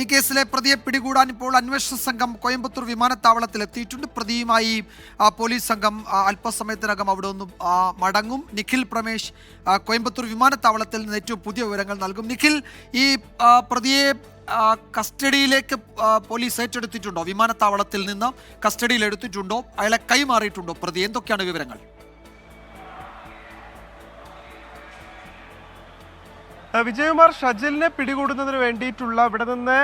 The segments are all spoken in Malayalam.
ഈ കേസിലെ പ്രതിയെ പിടികൂടാൻ ഇപ്പോൾ അന്വേഷണ സംഘം കോയമ്പത്തൂർ വിമാനത്താവളത്തിൽ എത്തിയിട്ടുണ്ട്. പ്രതിയുമായി പോലീസ് സംഘം അല്പസമയത്തിനകം അവിടെ ഒന്ന് മടങ്ങും. നിഖിൽ പ്രമേഷ് കോയമ്പത്തൂർ വിമാനത്താവളത്തിൽ നിന്ന് ഏറ്റവും പുതിയ വിവരങ്ങൾ നൽകും. നിഖിൽ ഈ പ്രതിയെ കസ്റ്റഡിയിലേക്ക് പോലീസ് ഏറ്റെടുത്തിട്ടുണ്ടോ? വിമാനത്താവളത്തിൽ നിന്ന് കസ്റ്റഡിയിൽ എടുത്തിട്ടുണ്ടോ? അയാളെ കൈമാറിയിട്ടുണ്ടോ പ്രതി എന്തൊക്കെയാണ് വിവരങ്ങൾ? വിജയകുമാർ ഷജിലിനെ പിടികൂടുന്നതിന് വേണ്ടിയിട്ടുള്ള ഇവിടെ നിന്ന്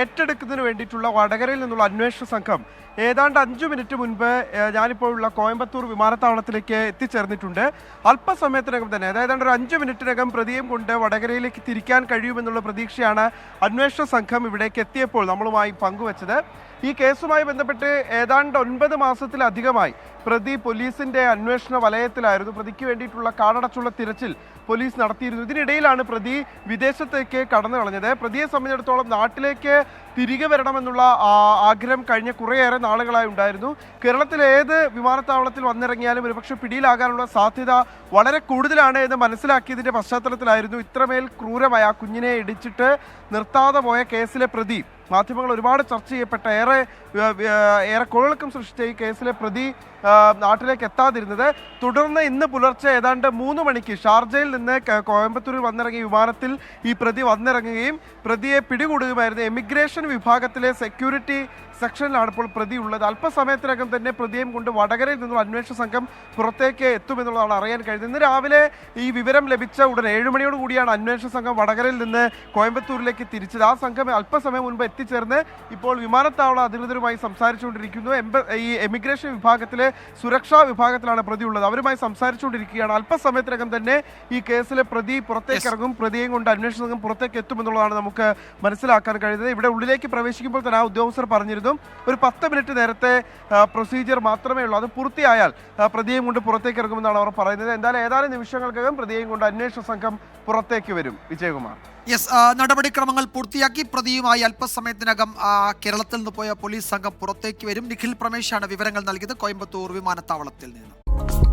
ഏറ്റെടുക്കുന്നതിന് വേണ്ടിയിട്ടുള്ള വടകരയിൽ നിന്നുള്ള അന്വേഷണ സംഘം ഏതാണ്ട് അഞ്ചു മിനിറ്റ് മുൻപ് ഞാനിപ്പോൾ ഉള്ള കോയമ്പത്തൂർ വിമാനത്താവളത്തിലേക്ക് എത്തിച്ചേർന്നിട്ടുണ്ട്. അല്പസമയത്തിനകം തന്നെ അതായത് ഒരു അഞ്ചു മിനിറ്റിനകം പ്രതിയും കൊണ്ട് വടകരയിലേക്ക് തിരിക്കാൻ കഴിയുമെന്നുള്ള പ്രതീക്ഷയാണ് അന്വേഷണ സംഘം ഇവിടേക്ക് എത്തിയപ്പോൾ നമ്മളുമായി പങ്കുവച്ചത്. ഈ കേസുമായി ബന്ധപ്പെട്ട് ഏതാണ്ട് ഒൻപത് മാസത്തിലധികമായി പ്രതി പോലീസിന്റെ അന്വേഷണ വലയത്തിലായിരുന്നു. പ്രതിക്ക് വേണ്ടിയിട്ടുള്ള കാടടച്ചുള്ള തിരച്ചിൽ പോലീസ് നടത്തിയിരുന്നു. ഇതിനിടയിലാണ് പ്രതി വിദേശത്തേക്ക് കടന്നു കളഞ്ഞത്. പ്രതിയെ സംബന്ധിച്ചിടത്തോളം നാട്ടിലേക്ക് തിരികെ വരണമെന്നുള്ള ആഗ്രഹം കഴിഞ്ഞ കുറേയേറെ നാളുകളായി ഉണ്ടായിരുന്നു. കേരളത്തിലെ ഏത് വിമാനത്താവളത്തിൽ വന്നിറങ്ങിയാലും ഒരുപക്ഷെ പിടിയിലാകാനുള്ള സാധ്യത വളരെ കൂടുതലാണ് എന്ന് മനസ്സിലാക്കിയതിന്റെ പശ്ചാത്തലത്തിലായിരുന്നു ഇത്രമേൽ ക്രൂരമായ കുഞ്ഞിനെ ഇടിച്ചിട്ട് നിർത്താതെ പോയ കേസിലെ പ്രതി. മാധ്യമങ്ങൾ ഒരുപാട് ചർച്ച ചെയ്യപ്പെട്ട ഏറെ ഏറെ കൊഴക്കം സൃഷ്ടിച്ച ഈ കേസിലെ പ്രതി നാട്ടിലേക്ക് എത്താതിരുന്നത്. തുടർന്ന് ഇന്ന് പുലർച്ചെ ഏതാണ്ട് മൂന്ന് മണിക്ക് ഷാർജയിൽ നിന്ന് കോയമ്പത്തൂരിൽ വന്നിറങ്ങിയ വിമാനത്തിൽ ഈ പ്രതി വന്നിറങ്ങുകയും പ്രതിയെ പിടികൂടുകയുമായിരുന്നു എമിഗ്രേഷൻ വിഭാഗത്തിലെ സെക്യൂരിറ്റി സെക്ഷനിലാണ് ഇപ്പോൾ പ്രതി ഉള്ളത് അല്പസമയത്തിനകം തന്നെ പ്രതിയെയും കൊണ്ട് വടകരയിൽ നിന്നുള്ള അന്വേഷണ സംഘം പുറത്തേക്ക് എത്തുമെന്നുള്ളതാണ് അറിയാൻ കഴിയുന്നത്. ഇന്ന് രാവിലെ ഈ വിവരം ലഭിച്ച ഉടൻ ഏഴുമണിയോടുകൂടിയാണ് മണിയോട് കൂടിയാണ് അന്വേഷണ സംഘം വടകരയിൽ നിന്ന് കോയമ്പത്തൂരിലേക്ക് തിരിച്ചത്. ആ സംഘം അല്പസമയം മുൻപ് എത്തിച്ചേർന്ന് ഇപ്പോൾ വിമാനത്താവള അധികൃതരുമായി സംസാരിച്ചുകൊണ്ടിരിക്കുന്നു. ഈ എമിഗ്രേഷൻ വിഭാഗത്തിലെ സുരക്ഷാ വിഭാഗത്തിലാണ് പ്രതി ഉള്ളത് അവരുമായി സംസാരിച്ചുകൊണ്ടിരിക്കുകയാണ്. അല്പസമയത്തിനകം തന്നെ ഈ കേസിലെ പ്രതി പുറത്തേക്ക്. ഇറങ്ങും. പ്രതിയെയും കൊണ്ട് അന്വേഷണ സംഘം പുറത്തേക്ക് എത്തുമെന്നുള്ളതാണ് നമുക്ക് മനസ്സിലാക്കാൻ കഴിയുന്നത്. ഇവിടെ ഉള്ളിലേക്ക് പ്രവേശിക്കുമ്പോൾ തന്നെ ആ ഉദ്യോഗസ്ഥർ പറഞ്ഞിരുന്നു ഒരു പത്ത് മിനിറ്റ് നേരത്തെ പ്രൊസീജിയർ മാത്രമേ ഉള്ളൂ. അത് പൂർത്തിയായാൽ പ്രതിയെയും കൊണ്ട് പുറത്തേക്ക് ഇറങ്ങുമെന്നാണ് അവർ പറയുന്നത്. എന്തായാലും ഏതാനും നിമിഷങ്ങൾക്കകം പ്രതിയെയും കൊണ്ട് അന്വേഷണ സംഘം പുറത്തേക്ക് വരും. വിജയകുമാർ. യെസ് നടപടിക്രമങ്ങൾ പൂർത്തിയാക്കി പ്രതിയുമായി അല്പസമയത്തിനകം ആ, കേരളത്തിൽ നിന്ന് പോയ പോലീസ് സംഘം പുറത്തേക്ക് വരും. നിഖിൽ പ്രമേശാണ് വിവരങ്ങൾ നൽകിയത്. കോയമ്പത്തൂർ വിമാനത്താവളത്തിൽ നിന്ന്.